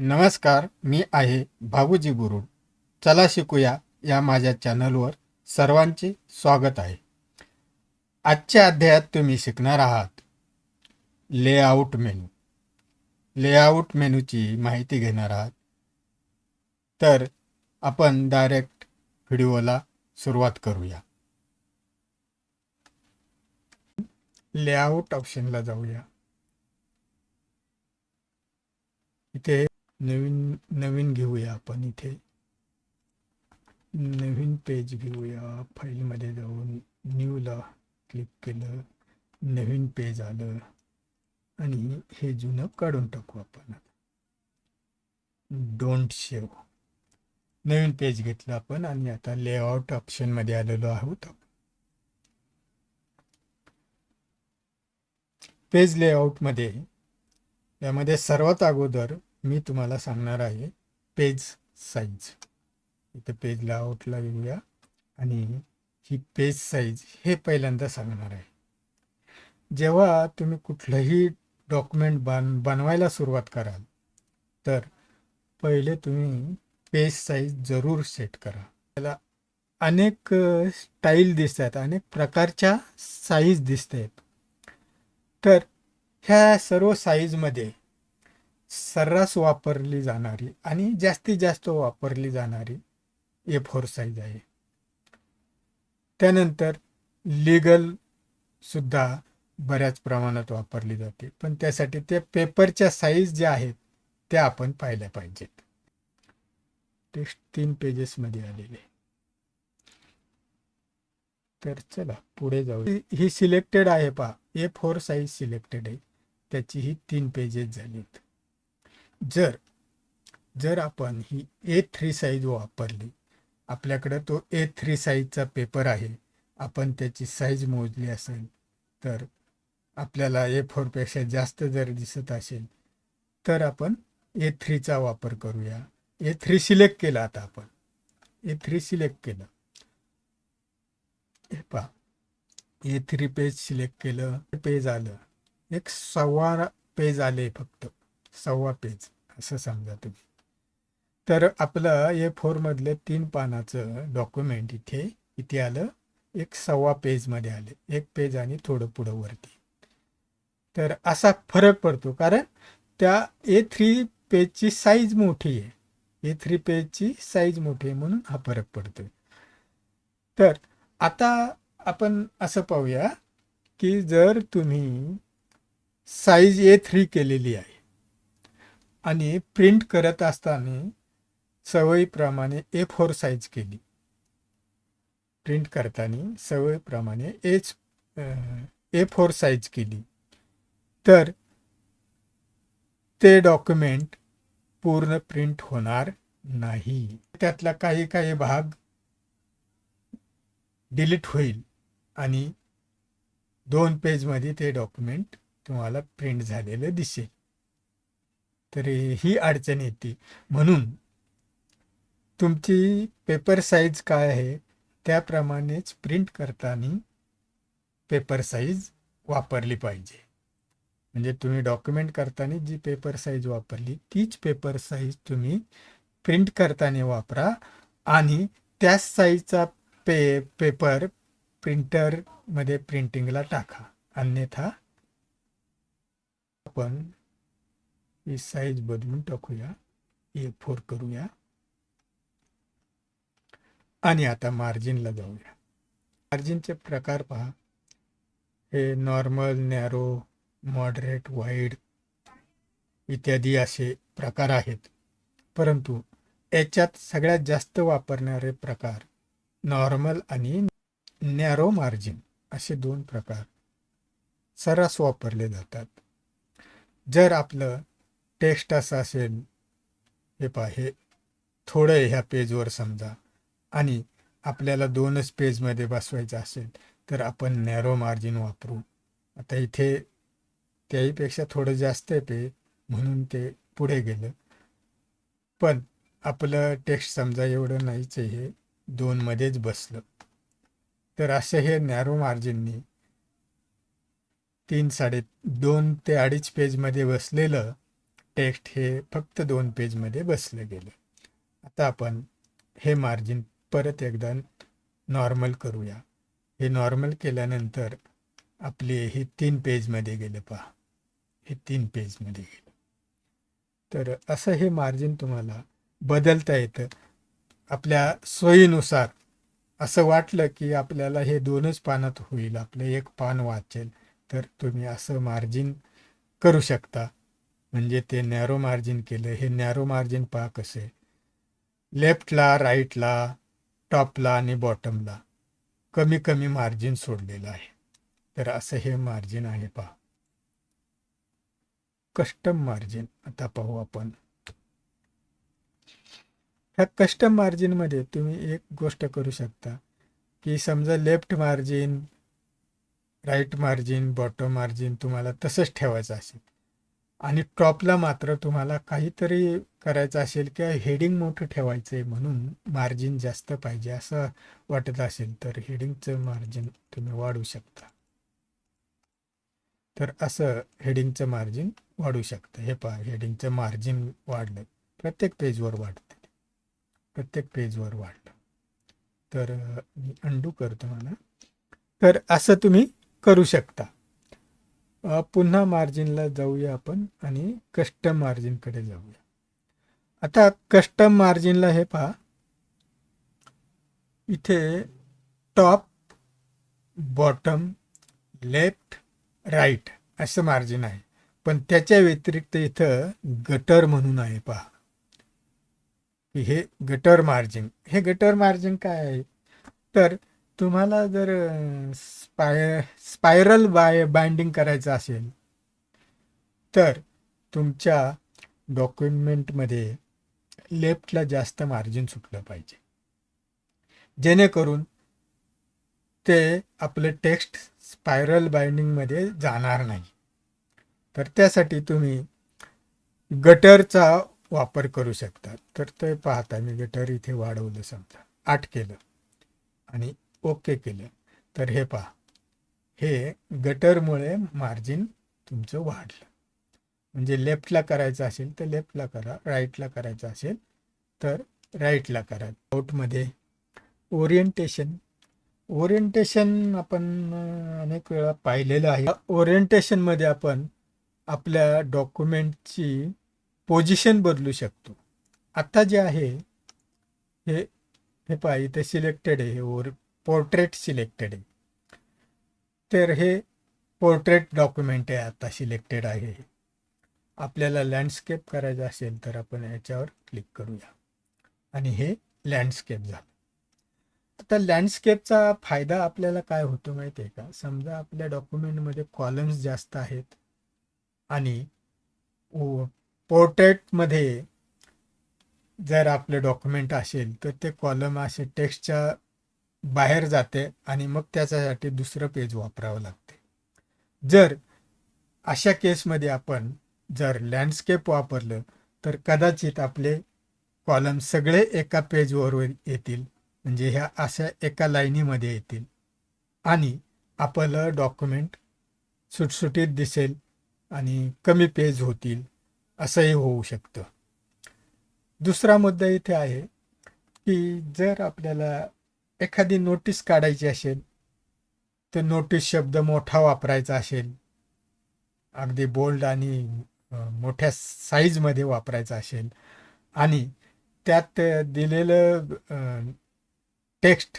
नमस्कार मी आहे भाऊजी गुरुड चला शिकूया या माझ्या चॅनलवर सर्वांचे स्वागत आहे. आजच्या अध्यायात तुम्ही शिकणार आहात लेआउट मेनू. लेआउट मेनूची माहिती घेणार आहात. तर आपण डायरेक्ट व्हिडिओला सुरुवात करूया. लेआउट ऑप्शनला जाऊया. इथे नवीन नवीन घेऊया आपण इथे. नवीन पेज घेऊया. फाईलमध्ये जाऊन न्यूला क्लिक केलं. नवीन पेज आलं. आणि हे जुनं काढून टाकू आपण. डोंट शेव नवीन पेज घेतलं आपण आणि आता लेआउट ऑप्शनमध्ये आलेलो आहोत. पेज लेआउटमध्ये यामध्ये सर्वात अगोदर मी तुम्हाला सांगणार आहे पेज साईज इथे पेज आउटला येऊया आणि ही पेज साईज हे पहिल्यांदा सांगणार आहे. जेव्हा तुम्ही कुठलंही डॉक्युमेंट बन बनवायला सुरुवात कराल तर पहिले तुम्ही पेज साईज जरूर सेट करा. त्याला अनेक स्टाईल दिसत आहेत अनेक प्रकारच्या साईज दिसत आहेत तर ह्या सर्व साईजमध्ये सर्रास वापरली जाणारी आणि जास्तीत जास्त वापरली जाणारी ए फोर साईज आहे. त्यानंतर लीगल सुद्धा बऱ्याच प्रमाणात वापरली जाते. पण त्यासाठी ते पेपरच्या साईज ज्या आहेत त्या आपण पाहिल्या पाहिजेत. टेक्स्ट तीन पेजेसमध्ये आलेले. तर चला पुढे जाऊ. ही सिलेक्टेड आहे पहा. ए फोर साईज सिलेक्टेड आहे. त्याची ही तीन पेजेस झालीत. जर जर आपण ही ए थ्री साईज वापरली आपल्याकडं तो ए थ्री साईजचा पेपर आहे आपण त्याची साईज मोजली असेल तर आपल्याला ए फोरपेक्षा जास्त जर दिसत असेल तर आपण ए थ्रीचा वापर करूया. ए थ्री सिलेक्ट केला आता आपण. ए थ्री सिलेक्ट केलं. हे पहा. ए थ्री पेज सिलेक्ट केलं. पेज आलं. एक सव्वा पेज आले फक्त. सव्वा पेज असं समजा तुम्ही. तर आपलं ए फोरमधलं तीन पानाचं डॉक्युमेंट इथे इथे आलं एक सव्वा पेजमध्ये आले. एक पेज आणि थोडं पुढं वरती. तर असा फरक पडतो कारण त्या ए थ्री पेजची साईज मोठी आहे. ए थ्री पेजची साईज मोठी आहे म्हणून हा फरक पडतो तर आता आपण असं पाहूया की जर तुम्ही साईज ए थ्री केलेली आहे आणि प्रिंट करत असताना सवयीप्रमाणे ए फोर साईज केली. प्रिंट करताना सवयीप्रमाणे एच ए फोर साईज केली. तर ते डॉक्युमेंट पूर्ण प्रिंट होणार नाही. त्यातला काही काही भाग डिलीट होईल आणि दोन पेजमध्ये ते डॉक्युमेंट तुम्हाला प्रिंट झालेलं दिसेल. तर ही अडचण येते. म्हणून तुमची पेपर साईज काय आहे त्याप्रमाणेच प्रिंट करताना पेपर साईज वापरली पाहिजे. म्हणजे तुम्ही डॉक्युमेंट करताना जी पेपर साईज वापरली तीच पेपर साईज तुम्ही प्रिंट करताना वापरा आणि त्याच साईजचा पे पेपर प्रिंटरमध्ये प्रिंटिंगला टाका. अन्यथा आपण ही साईज बदलून टाकूया. ए फोर करूया. आणि आता मार्जिनला जाऊया. मार्जिनचे प्रकार पहा. हे नॉर्मल नॅरो मॉडरेट वाईड इत्यादी असे प्रकार आहेत. परंतु याच्यात सगळ्यात जास्त वापरणारे प्रकार नॉर्मल आणि नॅरो मार्जिन असे दोन प्रकार सर्रास वापरले जातात. जर आपलं टेक्स्ट असं असेल. हे पा हे थोडं ह्या पेजवर समजा. आणि आपल्याला दोनच पेजमध्ये बसवायचं असेल तर आपण नॅरो मार्जिन वापरू. आता इथे त्याहीपेक्षा थोडं जास्त आहे पेज म्हणून ते पुढे गेलं. पण आपलं टेक्स्ट समजा एवढं नाहीच आहे हे दोनमध्येच बसलं. तर असं हे नॅरो मार्जिननी तीन साडे दोन ते अडीच पेजमध्ये बसलेलं टेक्स्ट हे फक्त दोन पेजमध्ये बसलं गेलं. आता आपण हे मार्जिन परत एकदा नॉर्मल करूया. हे नॉर्मल केल्यानंतर आपले हे तीन पेजमध्ये गेलं पहा. हे तीन पेजमध्ये गेलं. तर असं हे मार्जिन तुम्हाला बदलता येतं. आपल्या सोयीनुसार असं वाटलं की आपल्याला हे दोनच पानात होईल. आपलं एक पान वाचेल. तर तुम्ही असं मार्जिन करू शकता. म्हणजे ते नॅरो मार्जिन केलं हे नॅरो मार्जिन पहा कसे. लेफ्टला राईटला टॉपला आणि बॉटमला कमी कमी मार्जिन सोडलेलं आहे. तर असं हे मार्जिन आहे पहा. कस्टम मार्जिन आता पाहू आपण. ह्या कस्टम मार्जिनमध्ये तुम्ही एक गोष्ट करू शकता की समजा left margin right margin bottom margin तुम्हाला तसंच ठेवायचं असेल. आणि टॉपला मात्र तुम्हाला काहीतरी करायचं असेल किंवा हेडिंग मोठं ठेवायचं आहे म्हणून मार्जिन जास्त पाहिजे असं वाटत असेल तर हेडिंगचं मार्जिन तुम्ही वाढवू शकता. तर असं हेडिंगचं मार्जिन वाढू शकतं. हे पहा हेडिंगचं मार्जिन वाढलं. प्रत्येक पेजवर वाढतं प्रत्येक पेजवर वाढलं. तर मी अंडू करतो मला. तर असं तुम्ही करू शकता. पुन्हा मार्जिनला जाऊया आपण आणि कस्टम मार्जिनकडे जाऊया. आता कस्टम मार्जिनला हे पहा. इथे टॉप बॉटम लेफ्ट राईट असं मार्जिन आहे. पण त्याच्या व्यतिरिक्त इथं गटर म्हणून आहे पहा. हे गटर मार्जिन हे गटर मार्जिन काय आहे? तर तुम्हाला जर स्पाय स्पायरल बाय बाइंडिंग करायचं असेल तर तुमच्या डॉक्युमेंटमध्ये लेफ्टला जास्त मार्जिन सुटलं पाहिजे. जेणेकरून ते आपलं टेक्स्ट स्पायरल बाइंडिंगमध्ये जाणार नाही. तर त्यासाठी तुम्ही गटरचा वापर करू शकता. तर ते पाहता मी गटर इथे वाढवलं समजा. आठ केलं. आणि ओके केलं. तर हे पहा. हे गटरमुळे मार्जिन तुमचं वाढलं. म्हणजे लेफ्टला करायचं असेल तर लेफ्टला करा राईटला करायचं असेल तर राईटला करा. आउटमध्ये ओरिएंटेशन ओरिएंटेशन आपण अनेक वेळा पाहिलेलं आहे. ओरिएंटेशनमध्ये आपण आपल्या डॉक्युमेंटची पोझिशन बदलू शकतो. आत्ता जे आहे हे हे पाहिजे ते सिलेक्टेड आहे. ओर पोर्ट्रेट सिलेक्टेड आहे. तर हे पोर्ट्रेट डॉक्युमेंट आहे आता सिलेक्टेड आहे आपल्याला लँडस्केप करायचं असेल तर आपण याच्यावर क्लिक करूया. आणि हे लँडस्केप झालं. आता लँडस्केपचा फायदा आपल्याला काय होतो माहिती आहे का? समजा आपल्या डॉक्युमेंटमध्ये कॉलम्स जास्त आहेत आणि पोर्ट्रेटमध्ये जर आपलं डॉक्युमेंट असेल तर ते कॉलम असे टेक्स्टच्या बाहेर जाते आणि मग त्याच्यासाठी दुसरं पेज वापरावं लागते. जर अशा केसमध्ये आपण जर लँडस्केप वापरलं तर कदाचित आपले कॉलम सगळे एका पेजवर येतील म्हणजे ह्या अशा एका लाईनीमध्ये येतील. आणि आपलं डॉक्युमेंट सुटसुटीत दिसेल आणि कमी पेज होतील असंही होऊ शकतं. दुसरा मुद्दा इथे आहे की जर आपल्याला एखादी नोटीस काढायची असेल तर नोटीस शब्द मोठा वापरायचा असेल अगदी बोल्ड आणि मोठ्या साईजमध्ये वापरायचा असेल आणि त्यात दिलेलं टेक्स्ट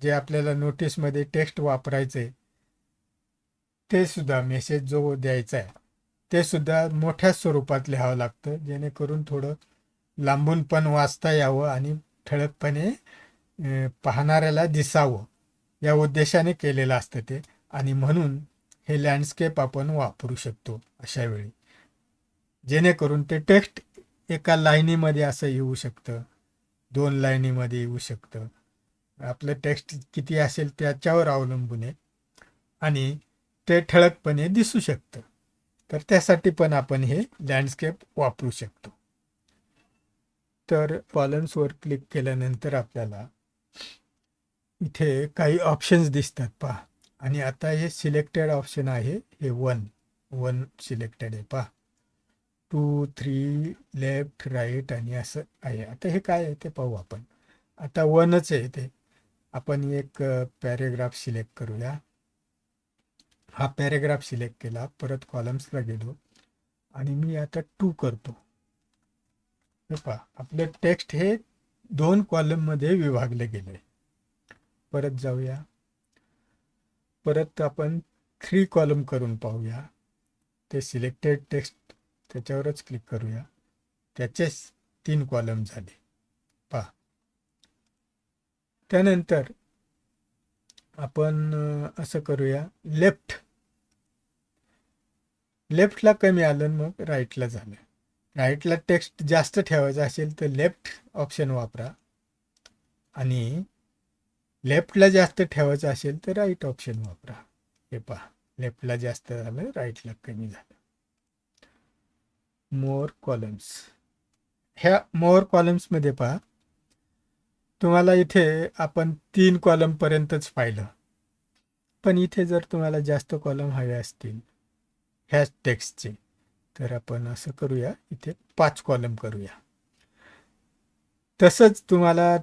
जे आपल्याला नोटीसमध्ये टेक्स्ट वापरायचं आहे ते सुद्धा मेसेज जो द्यायचा आहे ते सुद्धा मोठ्या स्वरूपात लिहावं लागतं जेणेकरून थोडं लांबून पण वाचता यावं आणि ठळकपणे पाहणाऱ्याला दिसावं. या उद्देशाने केलेलं असतं ते. आणि म्हणून हे लँडस्केप आपण वापरू शकतो अशा वेळी. जेणेकरून ते टेक्स्ट एका लाईनीमध्ये असं येऊ शकतं. दोन लाईनीमध्ये येऊ शकतं. आपलं टेक्स्ट किती असेल त्याच्यावर अवलंबून आहे. आणि ते ठळकपणे दिसू शकतं. तर त्यासाठी पण आपण हे लँडस्केप वापरू शकतो. तर कॉलम्सवर क्लिक केल्यानंतर आपल्याला इथे काही ऑप्शन्स दिसतात पहा. आणि आता हे सिलेक्टेड ऑप्शन आहे हे वन वन सिलेक्टेड आहे पहा. टू थ्री लेफ्ट राईट आणि असं आहे. आता हे काय आहे ते पाहू आपण. आता वनच आहे ते. आपण एक पॅरेग्राफ सिलेक्ट करूया. हा पॅरेग्राफ सिलेक्ट केला परत कॉलम्सला गेलो. आणि मी आता टू करतो. हे पहा आपलं टेक्स्ट हे दोन कॉलममध्ये विभागले गेले परत जाऊया. परत आपण थ्री कॉलम करून पाहूया. ते सिलेक्टेड टेक्स्ट त्याच्यावरच क्लिक करूया. त्याचेच तीन कॉलम झाले. पहा. त्यानंतर आपण असं करूया. लेफ्ट लेफ्टला कमी आलं मग राईटला झालं. राईटला टेक्स्ट जास्त ठेवायचा असेल तर लेफ्ट ऑप्शन वापरा. आणि लेफ्टला जास्त ठेवायचं असेल तर राईट ऑप्शन वापरा. हे पहा लेफ्टला जास्त झालं राईटला कमी झालं. मोर कॉलम्स ह्या मोर कॉलम्समध्ये पहा तुम्हाला इथे आपण तीन कॉलमपर्यंतच पाहिलं. पण इथे जर तुम्हाला जास्त कॉलम हवे असतील ह्याच टेक्स्टचे तर आपण असं करूया इथे पाच कॉलम करूया. तसंच तुम्हाला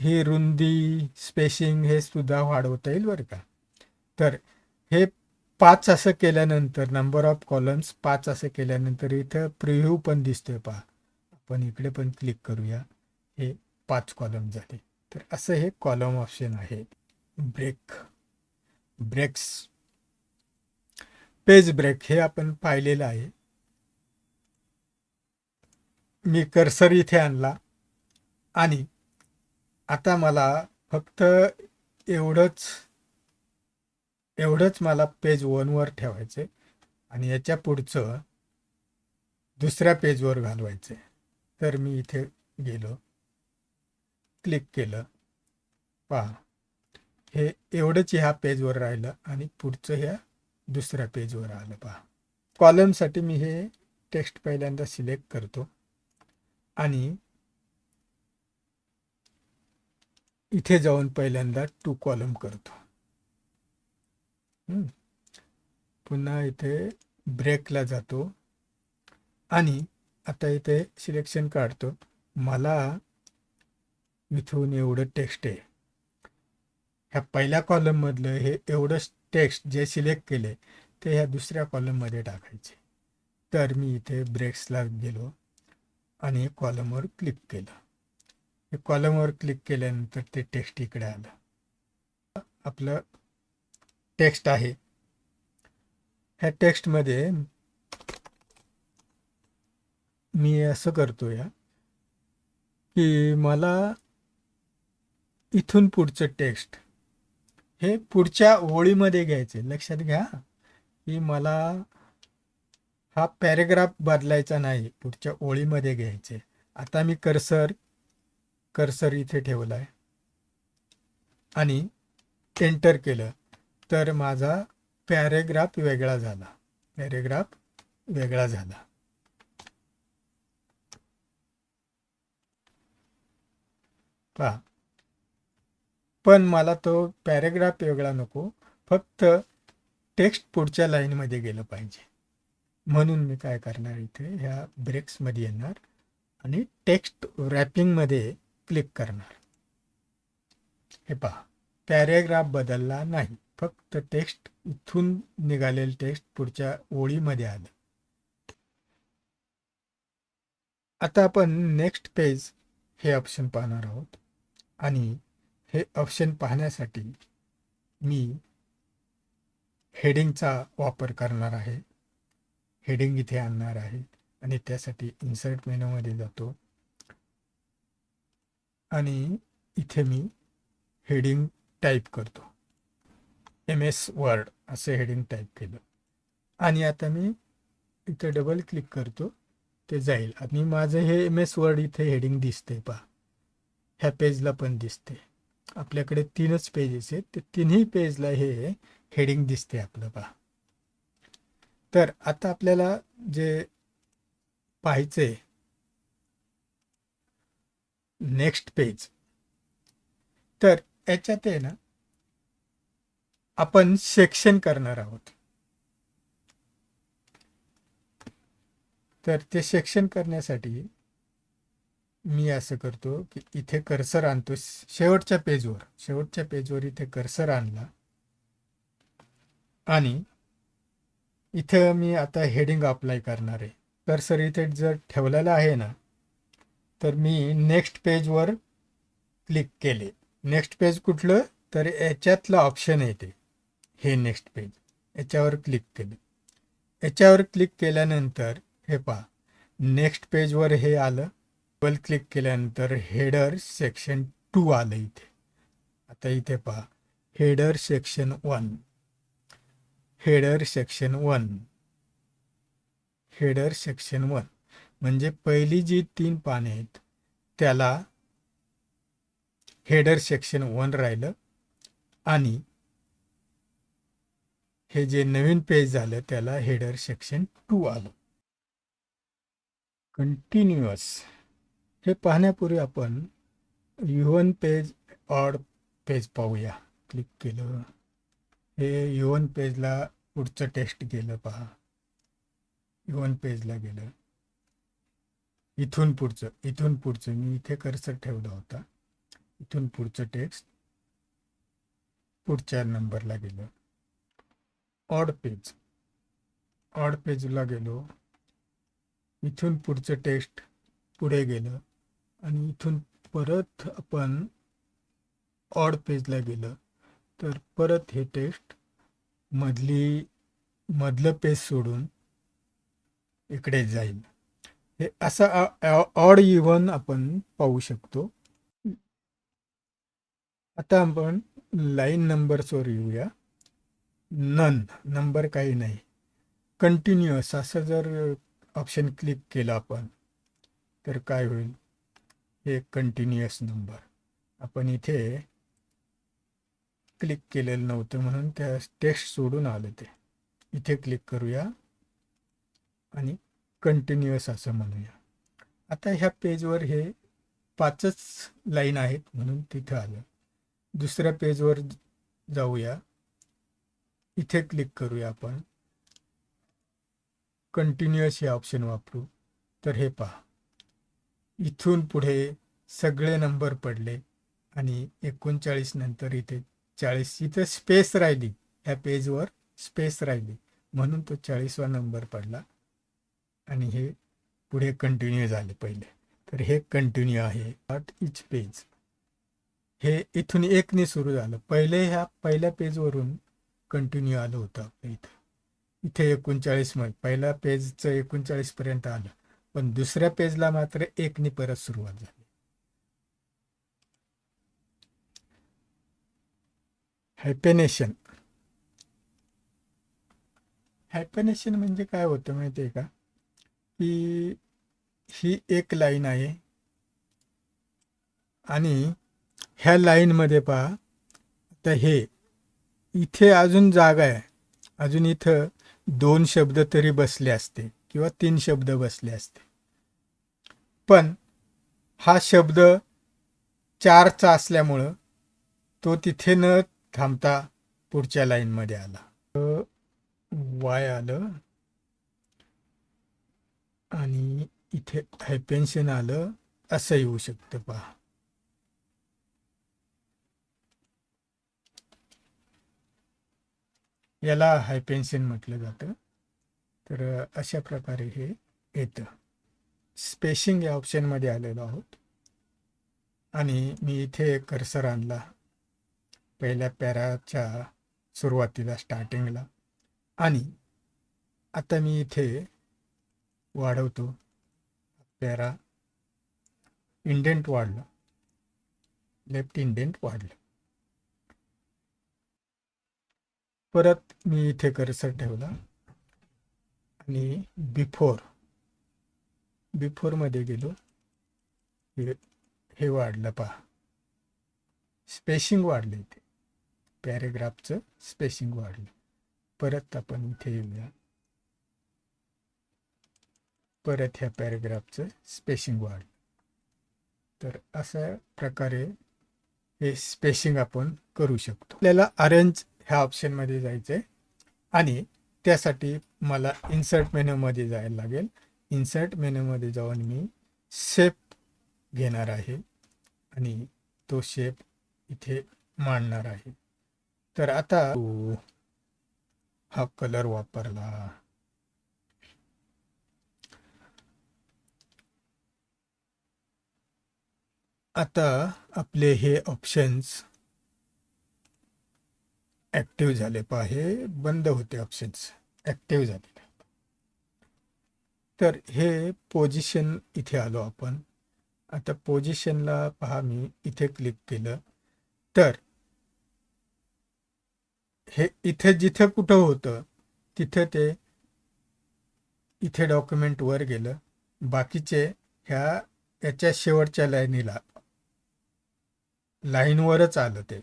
ही रुंदी स्पेसिंग हे सुद्धा वाढवता येईल बरं का? तर हे पाच असं केल्यानंतर नंबर ऑफ कॉलम्स पाच असं केल्यानंतर इथं प्रिव्ह्यू पण दिसतोय पहा. आपण इकडे पण क्लिक करूया. हे पाच कॉलम झाले. तर असं हे कॉलम ऑप्शन आहे. ब्रेक ब्रेक्स पेज ब्रेक हे आपण पाहिलेलं आहे. मी कर्सर इथे आणला. आणि आता मला फक्त एवढंच एवढंच मला पेज वनवर ठेवायचं आणि याच्या पुढचं दुसऱ्या पेजवर घालवायचं तर मी इथे गेलो क्लिक केलं. पहा हे एवढंच ह्या पेजवर राहिलं आणि पुढचं ह्या दुसऱ्या पेजवर आलं. पहा कॉलमसाठी मी हे टेक्स्ट पहिल्यांदा सिलेक्ट करतो आणि इथे जाऊन पहिल्यांदा टू कॉलम करतो. पुन्हा इथे ब्रेकला जातो. आणि आता इथे सिलेक्शन काढतो. मला इथून एवढं टेक्स्ट आहे. ह्या पहिल्या कॉलममधलं हे एवढंच टेक्स्ट जे सिलेक्ट केले ते ह्या दुसऱ्या कॉलममध्ये टाकायचे. तर मी इथे ब्रेक्सला गेलो आणि कॉलमवर क्लिक केलं. हे कॉलमवर क्लिक केल्यानंतर ते टेक्स्ट इकडे आलं. आपलं टेक्स्ट आहे. ह्या टेक्स्टमध्ये मी असं करतो या की मला इथून पुढचं टेक्स्ट हे पुढच्या ओळीमध्ये घ्यायचे लक्षात घ्या की मला हा पॅरेग्राफ बदलायचा नाही पुढच्या ओळीमध्ये घ्यायचे आता मी कर्सर कर्सर इथे ठेवला आहे. आणि एंटर केलं तर माझा पॅरेग्राफ वेगळा झाला. पॅरेग्राफ वेगळा झाला. पहा. पण मला तो पॅरेग्राफ वेगळा नको फक्त टेक्स्ट पुढच्या लाईनमध्ये गेलं पाहिजे. म्हणून मी काय करणार इथे ह्या ब्रेक्समध्ये येणार आणि टेक्स्ट रॅपिंगमध्ये क्लिक करणार. हे पहा. पॅरेग्राफ बदलला नाही. फक्त टेक्स्ट इथून निघालेलं टेक्स्ट पुढच्या ओळीमध्ये आलं. आता आपण नेक्स्ट पेज हे ऑप्शन पाहणार आहोत. आणि हे ऑप्शन पाहण्यासाठी मी हेडिंगचा वापर करणार आहे. हेडिंग इथे आणणार आहे. आणि त्यासाठी इन्सर्ट मेनूमध्ये जातो. आणि इथे मी हेडिंग टाईप करतो. एम एस वर्ड असं हेडिंग टाईप केलं. आणि आता मी इथे डबल क्लिक करतो ते जाईल. आणि माझं हे एम एस वर्ड इथे हेडिंग दिसते पहा. ह्या पेजला पण दिसते आपल्याकडे तीनच पेजेस आहेत. ते तिन्ही पेजला हे हेडिंग दिसते आपलं पहा. तर आता आपल्याला जे पाहायचं आहे नेक्स्ट पेज तर याच्यात आहे ना आपण सेक्शन करणार आहोत. तर ते सेक्शन करण्यासाठी मी असं करतो की इथे कर्सर आणतो. शेवटच्या पेजवर शेवटच्या पेजवर इथे कर्सर आणला. आणि इथं मी आता हेडिंग अप्लाय करणार आहे. कर्सर इथे जर ठेवलेला आहे ना तर मी नेक्स्ट पेजवर क्लिक केले. नेक्स्ट पेज कुठलं? तर याच्यातलं ऑप्शन येते. हे नेक्स्ट पेज याच्यावर क्लिक केले. याच्यावर क्लिक केल्यानंतर हे पहा. नेक्स्ट पेजवर हे आलं. डबल क्लिक केल्यानंतर हेडर सेक्शन टू आलं इथे. आता इथे पहा. Header section one header section one header section one म्हणजे पहिली जी तीन पाने आहेत त्याला हेडर सेक्शन वन राहिलं आणि हे जे नवीन पेज झालं त्याला हेडर सेक्शन टू आलं. कंटिन्युअस हे पाहण्यापूर्वी आपण युवन पेज ऑड पेज पाहूया. क्लिक केलं. हे युवन पेजला पुढचं टेस्ट गेलं पहा. युवन पेजला गेलं. इथून पुढचं इथून पुढचं. मी इथे कर्सर ठेवला होता. इथून पुढचं टेक्स्ट पुढच्या नंबरला गेलं. ऑड पेज ऑड पेजला गेलो. इथून पुढचं टेक्स्ट पुढे गेलं. आणि इथून परत आपण ऑड पेजला गेलं. तर परत हे टेक्स्ट मधली मधलं पेज सोडून इकडे जाईल. हे असं ऑड इव्हन आपण पाहू शकतो. आता आपण लाईन नंबर्सवर येऊया. नन नंबर काही नाही. कंटिन्युअस असं जर ऑप्शन क्लिक केलं आपण तर काय होईल? हे कंटिन्युअस नंबर आपण इथे क्लिक केलेलं नव्हतं म्हणून त्या टेक्स्ट सोडून आलं ते. इथे क्लिक करूया. आणि कंटिन्युअस असं म्हणूया. आता ह्या पेजवर हे पाचच लाईन आहेत म्हणून तिथं आलं. दुसऱ्या पेजवर जाऊया. इथे क्लिक करूया आपण. कंटिन्युअस हे ऑप्शन वापरू. तर हे पहा. इथून पुढे सगळे नंबर पडले आणि एकोणचाळीस नंतर इथे चाळीस. इथं स्पेस राहिली. ह्या पेजवर स्पेस राहिली. म्हणून तो चाळीसवा नंबर पडला. आणि हे पुढे कंटिन्यू झाले पहिले. तर हे कंटिन्यू आहे. बट इच पेज हे इथून एकने सुरू झालं. पहिले ह्या पहिल्या पेजवरून कंटिन्यू आलं होतं आपल्या इथं. इथे एकोणचाळीसमध्ये. पहिल्या पेजचं एकोणचाळीस पर्यंत आलं. पण दुसऱ्या पेजला मात्र एकने परत सुरुवात झाली. हायपेनेशन हॅपेनेशन म्हणजे काय होतं माहिती आहे का? की ही एक लाईन आहे. आणि ह्या लाईनमध्ये पहा आता हे इथे अजून जागा आहे. अजून इथं दोन शब्द तरी बसले असते किंवा तीन शब्द बसले असते. पण हा शब्द चारचा असल्यामुळं तो तिथे न थांबता पुढच्या लाईनमध्ये आला. वाय आलं. आणि इथे हायपेन्शन आलं असं येऊ शकतं पहा. याला हायपेन्शन म्हटलं जातं. तर अशा प्रकारे हे येतं. स्पेशिंग या ऑप्शनमध्ये आलेलो आहोत. आणि मी इथे कर्सर आणला. पहिल्या पॅराच्या सुरुवातीला स्टार्टिंगला आणि आता मी इथे वाढवतो. पॅरा इंडेंट वाढलं. लेफ्ट इंडेंट वाढलं. परत मी इथे कर्सर ठेवला. आणि बिफोर बिफोरमध्ये गेलो. हे हे वाढलं पहा. स्पेशिंग वाढलं इथे. पॅरेग्राफचं स्पेशिंग वाढलं. परत आपण इथे येऊया. परत ह्या पॅरेग्राफचं स्पेशिंग वाढलं तर अशा प्रकारे हे स्पेशिंग आपण करू शकतो. आपल्याला अरेंज ह्या ऑप्शनमध्ये जायचं आहे आणि त्यासाठी मला इन्सर्ट मेनूमध्ये जायला लागेल. इन्सर्ट मेनूमध्ये जाऊन मी शेप घेणार आहे आणि तो शेप इथे मांडणार आहे. तर आता हा कलर वापरला. आता आपले हे ऑप्शन्स ॲक्टिव्ह झाले पहा. हे बंद होते ऑप्शन्स ॲक्टिव्ह झाले. तर हे पोझिशन इथे आलो आपण. आता पोझिशनला पहा मी इथे क्लिक केलं. तर हे इथे जिथे कुठं होतं तिथं ते इथे डॉक्युमेंट वर गेलं. बाकीचे ह्या याच्या शेवटच्या लाईनीला लाईनवरच आलं ते.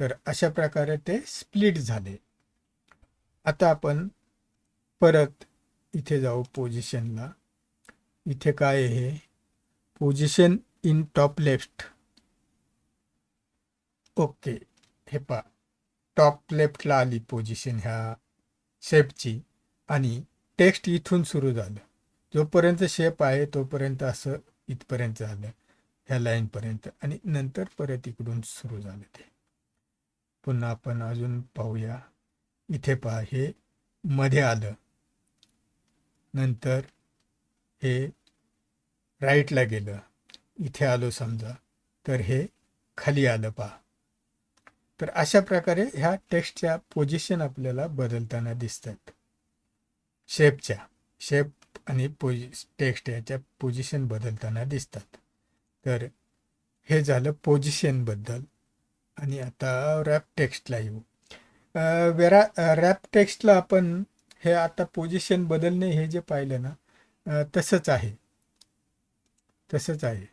तर अशा प्रकारे ते स्प्लिट झाले. आता आपण परत इथे जाऊ पोझिशनला. इथे काय आहे? Position in top left. Okay. हे पा टॉप लेफ्टला आली पोझिशन ह्या शेपची आणि टेक्स्ट इथून सुरू झालं. जोपर्यंत शेप आहे तोपर्यंत असं इथपर्यंत झालं. ह्या लाईनपर्यंत आणि नंतर परत इकडून सुरू झालं ते. पुन्हा आपण अजून पाहूया. इथे पहा हे मध्ये आलं. नंतर हे राईटला गेलं. इथे आलो समजा तर हे खाली आलं पहा. तर अशा प्रकारे ह्या टेक्स्टच्या पोझिशन आपल्याला बदलताना दिसतात. शेपच्या शेप आणि पोझि टेक्स्ट याच्या पोझिशन बदलताना दिसतात. तर हे झालं पोझिशनबद्दल आणि आता रॅप टेक्स्टला येऊ. वेरा रॅप टेक्स्टला आपण हे आता पोझिशन बदलणे हे जे पाहिलं ना तसंच आहे. तसंच आहे.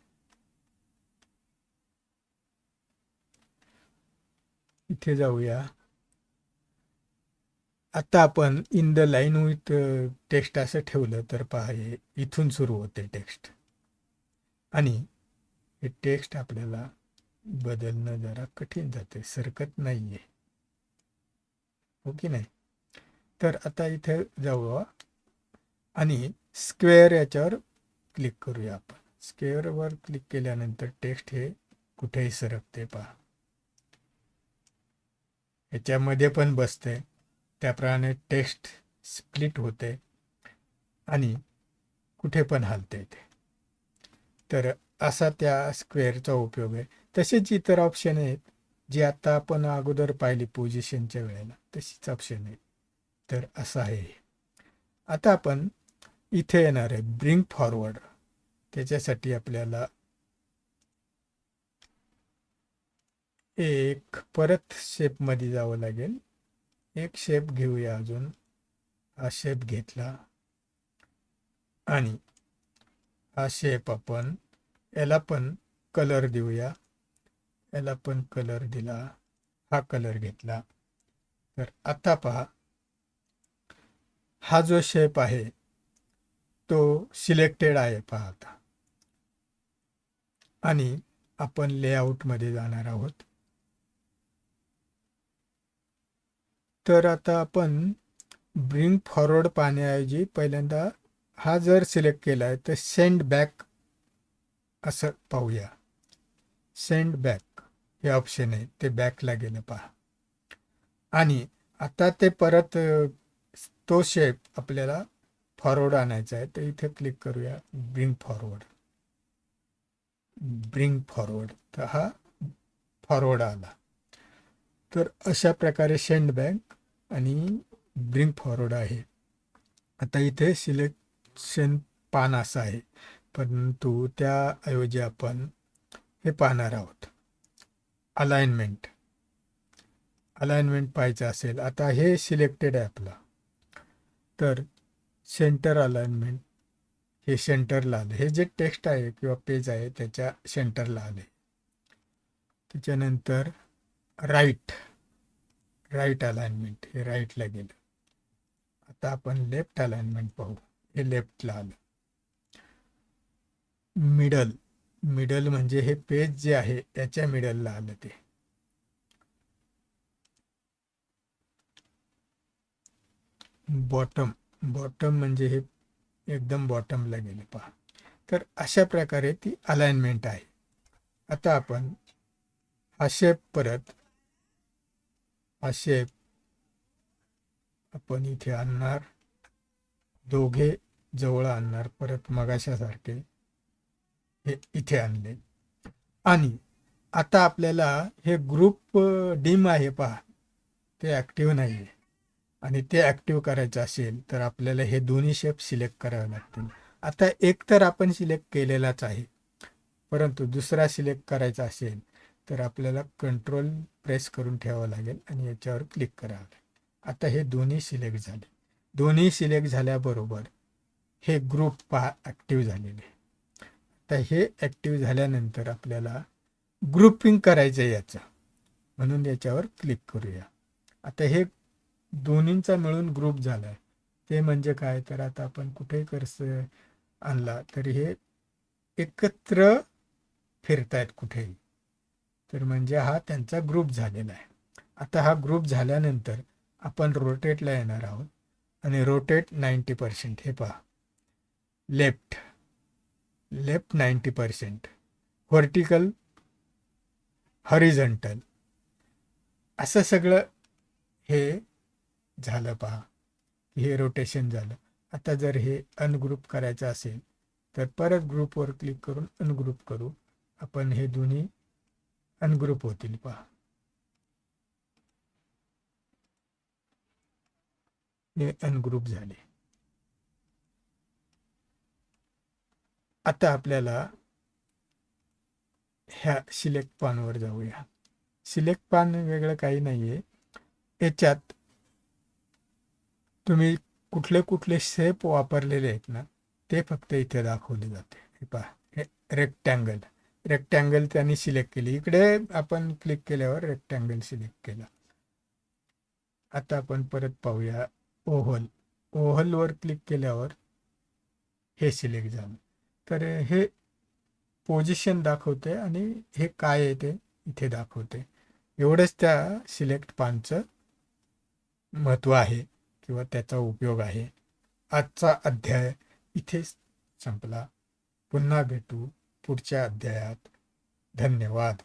इथे जाऊया. आता आपण in the line with text असं ठेवलं तर पहा इथून सुरू होते टेक्स्ट आणि हे टेक्स्ट आपल्याला बदलणं जरा कठीण जाते सरकत नाही आहे हो की नाही? तर आता इथे जाऊ आणि स्क्वेअर याच्यावर क्लिक करूया आपण. स्क्वेअरवर क्लिक केल्यानंतर टेक्स्ट हे कुठेही सरकते पहा. याच्यामध्ये पण बसते. त्याप्रमाणे टेक्स्ट स्प्लिट होते. आणि कुठे पण हलते ते. तर असा त्या स्क्वेअरचा उपयोग. आहे तसेच इतर ऑप्शन आहेत. जी आता आपण अगोदर पाहिली पोझिशनच्या वेळेला तशीच ऑप्शन आहे तर असं आहे आता आपण इथे येणार आहे. ब्रिंग फॉरवर्ड त्याच्यासाठी आपल्याला एक परत शेपमध्ये जावं लागेल. एक शेप घेऊया अजून. हा शेप घेतला. आणि हा शेप आपण याला पण कलर देऊया. याला पण कलर दिला. हा कलर घेतला. तर आता पहा. हा जो शेप आहे तो सिलेक्टेड आहे पहा आता. आणि आपण लेआउटमध्ये जाणार आहोत. तर आता आपण ब्रिंग फॉरवर्ड पाहण्याऐवजी पहिल्यांदा हा जर सिलेक्ट केला आहे तर सेंड बॅक असं पाहूया. सेंड बॅक हे ऑप्शन आहे. ते बॅकला गेलं पहा. आणि आता ते परत तो शेप आपल्याला फॉरवर्ड आणायचा आहे. तर इथे क्लिक करूया. ब्रिंग फॉरवर्ड ब्रिंग फॉरवर्ड तर हा फॉरवर्ड आला. तर अशा प्रकारे सेंड बॅक आणि ब्रिंग फॉरवर्ड आहे. आता इथे सिलेक्शन पान असं आहे. परंतु त्याऐवजी आपण हे पाहणार आहोत. अलाइनमेंट अलाइनमेंट पाहायचं असेल. आता हे सिलेक्टेड आहे आपलं तर सेंटर अलाइनमेंट हे सेंटरला आलं. हे जे टेक्स्ट आहे किंवा पेज आहे त्याच्या सेंटरला आले. त्याच्यानंतर राईट राईट अलाइनमेंट हे राईटला गेलं. आता आपण लेफ्ट अलाइनमेंट पाहू. हे लेफ्टला आलं. मिडल. मिडल म्हणजे हे पेज जे आहे त्याच्या मिडलला आलं ते. बॉटम. बॉटम म्हणजे हे एकदम बॉटमला गेले पहा. तर अशा प्रकारे ती अलाइनमेंट आहे. आता आपण हा शेप परत हा शेप आपण इथे आणणार. दोघे जवळ आणणार परत मगाशासारखे. हे इथे आणले. आणि आता आपल्याला हे ग्रुप डिम आहे पहा. ते ॲक्टिव्ह नाही आहे आणि ते ॲक्टिव्ह करायचं असेल तर आपल्याला हे दोन्ही शेप सिलेक्ट करावे लागतील. आता एक तर आपण सिलेक्ट केलेलाच आहे. परंतु दुसरा सिलेक्ट करायचा असेल तर आपल्याला कंट्रोल प्रेस करून ठेवावं लागेल आणि याच्यावर क्लिक करावं लागेल. आता हे दोन्ही सिलेक्ट झाले. दोन्ही सिलेक्ट झाल्याबरोबर हे ग्रुप पहा ॲक्टिव्ह झालेले. तर हे ॲक्टिव्ह झाल्यानंतर आपल्याला ग्रुपिंग करायचं आहे याचं. म्हणून याच्यावर क्लिक करूया. आता हे दोन्हींचा मिळून ग्रुप झाला आहे ते म्हणजे काय? तर आता आपण कुठेही कर्स आणला तरी हे एकत्र फिरतायत कुठेही. तर म्हणजे हा त्यांचा ग्रुप झालेला आहे. आता हा ग्रुप झाल्यानंतर आपण रोटेटला येणार आहोत. आणि रोटेट नाईंटी पर्सेंट हे पहा. Left left ninety percent vertical horizontal. असं सगळं हे झालं पहा हे रोटेशन झालं. आता जर हे अनग्रुप करायचं असेल तर परत ग्रुपवर क्लिक करून अनग्रुप करू. आपण हे दोन्ही अनग्रुप होतील पहा. हे अनग्रुप झाले. आता आपल्याला ह्या सिलेक्ट पानवर जाऊया. सिलेक्ट पान वेगळं काही नाही आहे याच्यात तुम्ही कुठले कुठले शेप वापरलेले आहेत ना ते फक्त इथे दाखवले जाते. हे पहा हे रेक्टँगल रेक्टँगल त्यांनी सिलेक्ट केली. इकडे आपण क्लिक केल्यावर रेक्टँगल सिलेक्ट केला. आता आपण परत पाहूया ओव्हल. ओव्हलवर क्लिक केल्यावर हे सिलेक्ट झालं. तर हे पोझिशन दाखवते आणि हे काय आहे ते इथे दाखवते एवढंच त्या सिलेक्ट पानचं महत्त्व आहे किंवा त्याचा उपयोग आहे. आजचा अध्याय इथेच संपला. पुन्हा भेटू पुढच्या अध्यायात. धन्यवाद.